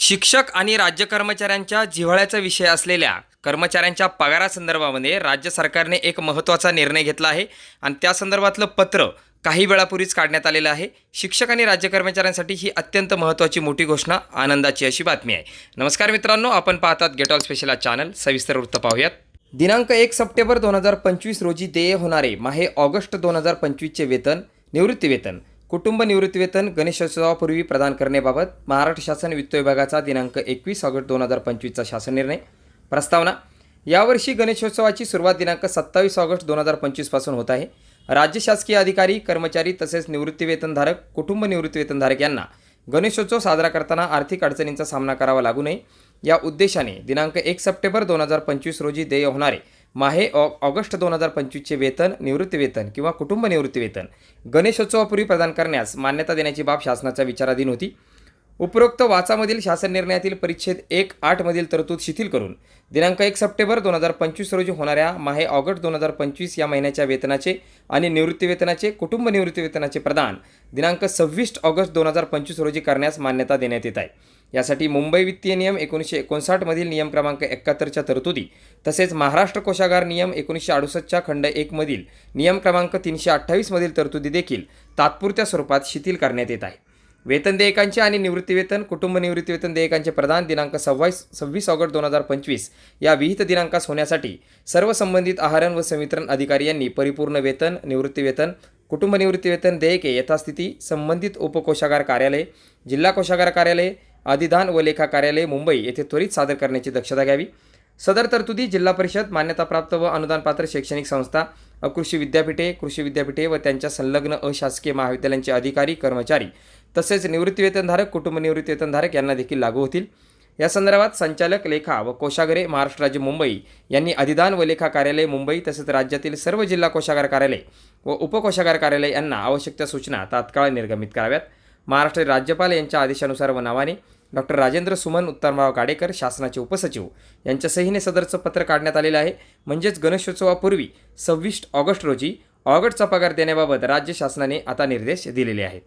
शिक्षक आणि राज्य कर्मचाऱ्यांच्या जिव्हाळ्याचा विषय असलेल्या कर्मचाऱ्यांच्या पगारासंदर्भामध्ये राज्य सरकारने एक महत्त्वाचा निर्णय घेतला आहे. आणि त्या संदर्भातलं पत्र काही वेळापूर्वीच काढण्यात आलेलं आहे. शिक्षक आणि राज्य कर्मचाऱ्यांसाठी ही अत्यंत महत्त्वाची मोठी घोषणा आनंदाची अशी बातमी आहे. नमस्कार मित्रांनो आपण पाहतात गेट ऑल स्पेशल चॅनल सविस्तर वृत्त पाहूयात. दिनांक एक सप्टेंबर दोन हजार पंचवीस रोजी देय होणारे माहे ऑगस्ट दोन हजार पंचवीसचे वेतन निवृत्ती वेतन. कुटुंब निवृत्तीवेतन गणेशोत्सवापूर्वी प्रदान करण्याबाबत महाराष्ट्र शासन वित्त विभागाचा दिनांक एकवीस ऑगस्ट दोन हजार पंचवीसचा शासन निर्णय. प्रस्तावना यावर्षी गणेशोत्सवाची सुरुवात दिनांक सत्तावीस ऑगस्ट दोन हजार पंचवीसपासून होत आहे. राज्य शासकीय अधिकारी कर्मचारी तसेच निवृत्तीवेतनधारक कुटुंब निवृत्तीवेतनधारक यांना गणेशोत्सव साजरा करताना आर्थिक अडचणींचा सामना करावा लागू नये. या उद्देशाने दिनांक एक सप्टेंबर दोन हजार पंचवीस रोजी देय होणारे माहे ऑ ऑगस्ट दोन हजार पंचवीसचे वेतन निवृत्तीवेतन किंवा कुटुंब निवृत्तीवेतन गणेशोत्सवापूर्वी प्रदान करण्यास मान्यता देण्याची बाब शासनाच्या विचाराधीन होती. उपरोक्त वाचामधील शासन निर्णयातील परिच्छेद एक आठमधील तरतूद शिथिल करून दिनांक एक सप्टेंबर दोन हजार पंचवीस रोजी होणाऱ्या माहे ऑगस्ट दोन हजार पंचवीस या महिन्याच्या वेतनाचे आणि निवृत्तीवेतनाचे कुटुंब निवृत्तीवेतनाचे प्रदान दिनांक सव्वीस ऑगस्ट दोन हजार पंचवीस रोजी करण्यास मान्यता देण्यात येत आहे. यासाठी मुंबई वित्तीय नियम एकोणीसशे एकोणसाठमधील नियम क्रमांक एकाहत्तरच्या तरतुदी तसेच महाराष्ट्र कोशागार नियम एकोणीसशे अडुसष्टच्या खंड एकमधील नियम क्रमांक तीनशे अठ्ठावीसमधील तरतुदी देखील तात्पुरत्या स्वरूपात शिथिल करण्यात येत आहे. वेतन देयकांचे आणि निवृत्तीवेतन कुटुंब निवृत्तीवेतन देयकांचे प्रदान दिनांक सव्वीस सव्वीस ऑगस्ट दोन हजार पंचवीस या विहित दिनांकास होण्यासाठी सर्व संबंधित आहारण व संवितरण अधिकारी यांनी परिपूर्ण वेतन निवृत्तीवेतन कुटुंब निवृत्तीवेतन देयके यथास्थिती संबंधित उपकोशागार कार्यालय जिल्हा कोषागार कार्यालय अधिधान व लेखा कार्यालय मुंबई येथे त्वरित सादर करण्याची दक्षता घ्यावी. सदर तरतुदी जिल्हा परिषद मान्यताप्राप्त व अनुदानपात्र शैक्षणिक संस्था अकृषी विद्यापीठे कृषी विद्यापीठे व त्यांच्या संलग्न अशासकीय महाविद्यालयांचे अधिकारी कर्मचारी तसेच निवृत्तीवेतनधारक कुटुंब निवृत्तीवेतनधारक यांना देखील लागू होतील. या संदर्भात संचालक लेखा व कोशागरे महाराष्ट्र राज्य मुंबई यांनी अधिदान व लेखा कार्यालय मुंबई तसेच राज्यातील सर्व जिल्हा कोशागार कार्यालय व उपकोशागार कार्यालय यांना आवश्यक त्या सूचना तात्काळ निर्गमित कराव्यात. महाराष्ट्र राज्यपाल यांच्या आदेशानुसार व नावाने डॉक्टर राजेंद्र सुमन उत्तमराव गाडेकर शासनाचे उपसचिव यांच्या सहीने सदरचं पत्र काढण्यात आलेलं आहे. म्हणजेच गणेशोत्सवापूर्वी सव्वीस ऑगस्ट रोजी ऑगस्टचा पगार देण्याबाबत राज्य शासनाने आता निर्देश दिलेले आहेत.